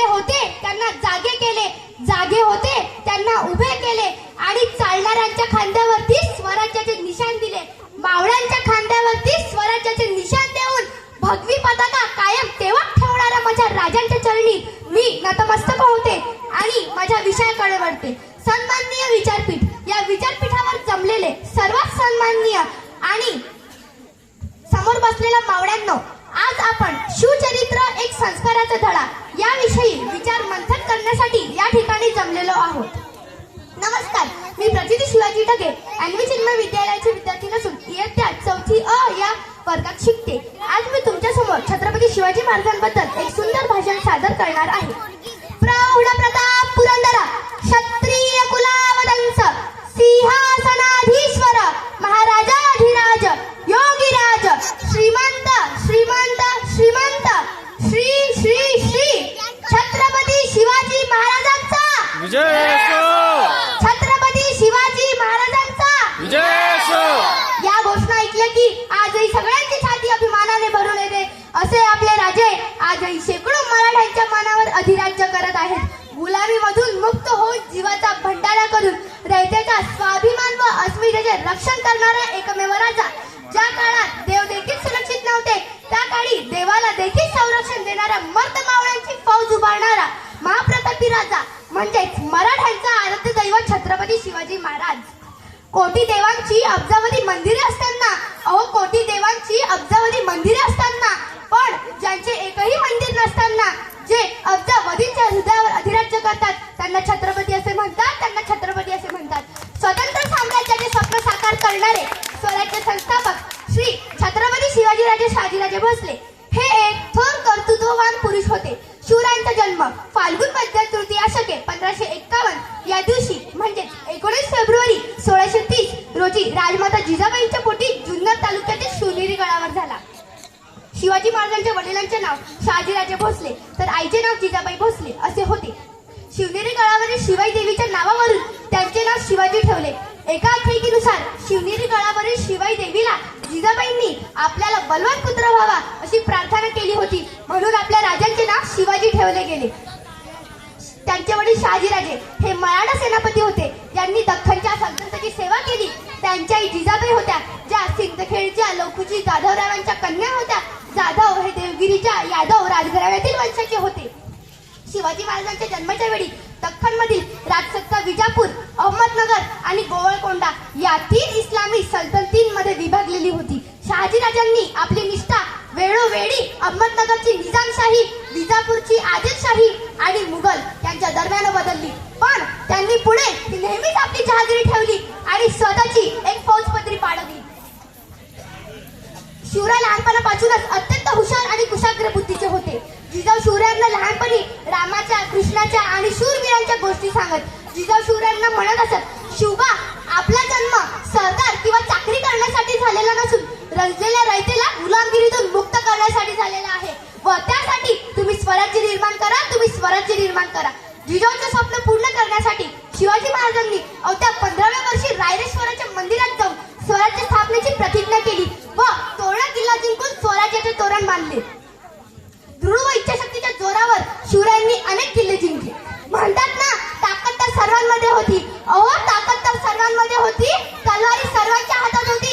झोपलेले होते त्यांना जागे केले. जागे होते त्यांना उभे केले आणि चालणाऱ्यांच्या खांद्यावरती स्वराज्याचे निशाण दिले. मावळ्यांच्या खांद्यावरती स्वराज्याचे निशाण देऊन भगवी पताका कायम तेव्हा ठेवणाऱ्या माझ्या राजांच्या चरणी मी नतमस्तक होते आणि माझ्या विषयाकडे वळते. सन्माननीय विचारपीठ या विचारपीठावर जमलेले सर्वात सन्माननीय आणि समोर बसलेल्या मावळ्यांना आज आपण शिवचरित्र एक संस्काराचा धडा याविषयी विचार मंथन करण्यासाठी या ठिकाणी जमलेलो आहोत. नमस्कार मी प्रचिती शिवाजी ढगे अन्वी चिन्मय विद्यालयाची विद्यार्थी नसून इयत्ता चौथी अ या वर्गात शिकते. आज मी तुमच्यासमोर छत्रपती शिवाजी महाराजांबद्दल विजय छत्रपती शिवाजी महाराजांचा! विजय या घोषणा ऐकल्या की आजही सगळ्यांची छाती अभिमानाने भरून येते. असे आपले राजे आजही शेकडो मराठ्यांच्या मनावर अधिराज्य करत आहेत. गुलामीमधून मुक्त होऊन जीवाचा भंडारा करून रयतेचा स्वाभिमान व अस्मितेचे रक्षण करणारा एकमेव राजा. ज्या काळात देव देखील सुरक्षित नव्हते त्या काळी देवाला देखील संरक्षण देणाऱ्या मर्द मावळ्यांची फौज उभारणारा महाप्रतापी राजा म्हणजेच मराठ्यांचा आराध्य दैवत छत्रपती शिवाजी महाराज. कोटी देवांची अब्जावधी मंदिरे असताना अहो कोटी देवांची अब्जावधी मंदिरे असताना पण ज्यांचे एकही मंदिर नसताना जे अब्जावधींच्या हृदयावर अधिराज्य करतात त्यांना छत्रपती असे म्हणतात त्यांना छत्रपती असे म्हणतात स्वतंत्र साम्राज्याचे स्वप्न साकार करणारे स्वराज्य संस्थापक श्री छत्रपती शिवाजीराजे शहाजीराजे भोसले हे एक थोर कर्तृत्ववान पुरुष होते शिवरायांचा जन्म फाल्गुन मध्य तृतीया अठराशे एक्कावन्न या दिवशी म्हणजेच एकोणीस फेब्रुवारी सोळाशे तीस रोजी राजमाता जिजाबाईंच्या पोटी जुन्नर तालुक्यातील शिवनेरी गडावर झाला. शिवाजी महाराजांच्या वडिलांचे नाव शहाजीराजे भोसले तर आईचे नाव जिजाबाई भोसले असे होते. शिवनेरी गडावरील शिवाई देवीच्या नावावरून त्यांचे नाव शिवाजी ठेवले. एका आख्यायिकेनुसार शिवनेरी गडावरील शिवाई देवीला जिजाबाईंनी आपल्याला बलवान पुत्र व्हावा अशी प्रार्थना केली होती. म्हणून आपल्या राजांचे नाव शिवाजी ठेवले गेले. त्यांचे वडील शहाजीराजे हे मराठा सेनापती होते. ज्यांनी दख्खनच्या सल्तनतीची सेवा केली. त्यांच्या आई जिजाबाई होत्या. ज्या सिंदखेडच्या लोकुजी जाधवरावांच्या कन्या होत्या. जाधव हे देवगिरीच्या यादव राजघराण्यातील वंशाचे होते. शिवाजी महाराजांच्या जन्माच्या वेळी दख्खनमधील राजसत्ता विजापूर अहमदनगर आणि गोवळकोंडा या तीन इस्लामी सल्तनतींमध्ये विभागलेली होती. शहाजीराजांनी आपली निष्ठा वेळोवेळी अहमदनगरची निजामशाही विजापूरची आदिलशाही आणि मुघल यांच्या दरम्यान बदलली. पण त्यांनी पुढे ती नेहमीच आपली जहागिरी ठेवली आणि स्वतःची एक फौजपत्री पाडवली. शिवराय लहानपणापासूनच अत्यंत हुशार आणि कुशाग्र बुद्धीचे होते. जिजाऊ शिवरायांना लहानपणी रामाच्या कृष्णाच्या आणि शूरवीरांच्या गोष्टी सांगत. जिजाऊ शिवरायांना म्हणत असत शिवबा आपला जन्म सरदार किंवा चाकरी करण्यासाठी झालेला नसून रंजलेल्या रयतेला गुलामगिरीतून मुक्त करण्यासाठी झालेला आहे. व त्या स्वराज्य निर्माण करा तुम्ही स्वराज्य निर्माण करा. जिजाऊचे स्वप्न पूर्ण करण्यासाठी शिवाजी महाराजांनी अवत्या पंधराव्या वर्षी रायरेश्वराच्या मंदिरात जाऊन स्वराज्य स्थापनेची प्रतिज्ञा केली व तोरणा किल्ला जिंकून स्वराज्याचे तोरण बांधले. दृढ व इच्छाशक्तीच्या जोरावर शिवरायांनी अनेक किल्ले जिंकले. म्हणतात ना ताकद तर सर्वांमध्ये होती. अहो ताकद तर सर्वांमध्ये होती. तलवारी सर्वांच्या हातात होती.